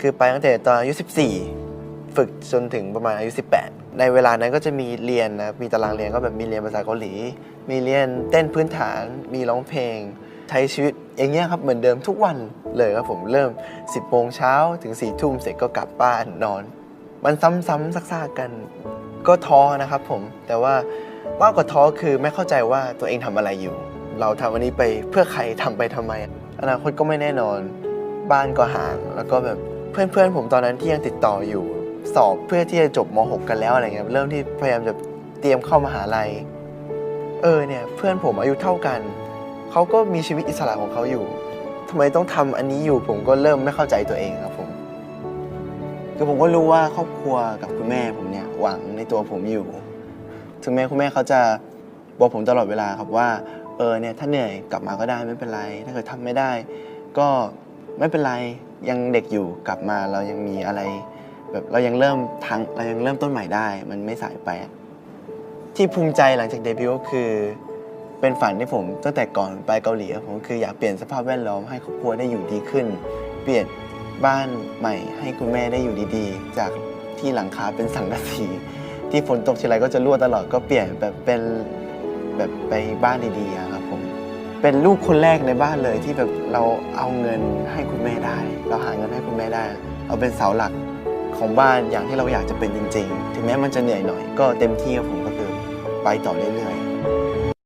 คือไปตั้งแต่ตอนอายุ 14 ฝึกจนถึงประมาณอายุ 18 ในเวลานั้นก็จะมีเรียนนะมีตารางเรียนก็แบบมีเรียนภาษาเกาหลี มีเรียนเต้นพื้นฐานมีร้องเพลงใช้ชีวิตอย่างเงี้ยครับเหมือนเดิมทุกวันเลยครับผมเริ่ม 10โมงเช้าถึง4ทุ่มเสร็จก็กลับบ้านนอน มันซ้ำๆซักๆกัน ก็ท้อนะครับผมแต่ว่ามากกว่าท้อคือไม่เข้าใจว่าตัวเองทำอะไรอยู่ เราทำอันนี้ไปเพื่อใครทำไปทำไม อนาคตก็ไม่แน่นอน บ้านก็ห่างแล้วก็แบบ เพื่อนๆผมตอนนั้นที่ยังติดต่ออยู่ สอบเพื่อที่จะจบม .6 กันแล้วอะไรเงี้ยเริ่มที่พยายามจะเตรียมเข้ามหาลัย เออเนี่ยเพื่อนผมอายุเท่ากัน เขาก็มีชีวิตอิสระของเขาอยู่ทำไมต้องทำอันนี้อยู่ผมก็เริ่มไม่เข้าใจตัวเองครับผมคือผมก็รู้ว่าครอบครัวกับคุณแม่ผมเนี่ยหวังในตัวผมอยู่ ถึงแม้คุณแม่เขาจะบอกผมตลอดเวลาครับว่าเออเนี่ยถ้าเหนื่อยกลับมาก็ได้ไม่เป็นไร ถ้าเกิดทำไม่ได้ ก็ไม่เป็นไร ยังเด็กอยู่กลับมาเรายังมีอะไร แบบเรายังเริ่มทั้งเรายังเริ่มต้นใหม่ได้ มันไม่สายไป ที่ภูมิใจหลังจากเดบิวต์ก็คือ เป็นฝันที่ผมตั้งแต่ก่อนไปเกาหลีผมคืออยากเปลี่ยนสภาพแวดล้อมให้ครอบครัวได้อยู่ดีขึ้น เปลี่ยนบ้านใหม่ให้คุณแม่ได้อยู่ดีๆ จากที่หลังคาเป็นสังกะสีที่ฝนตกทีไรก็จะรั่วตลอดก็เปลี่ยนแบบเป็นแบบไปบ้านดีๆครับผม เป็นลูกคนแรกในบ้านเลยที่แบบเราเอาเงินให้คุณแม่ได้ เงินให้คุณแม่ได้ เอาเป็นเสาหลักของบ้านอย่างที่เราอยากจะเป็นจริง ๆ ถึงแม้มันจะเหนื่อยหน่อย ก็เต็มที่กับผมก็คือไปต่อเรื่อย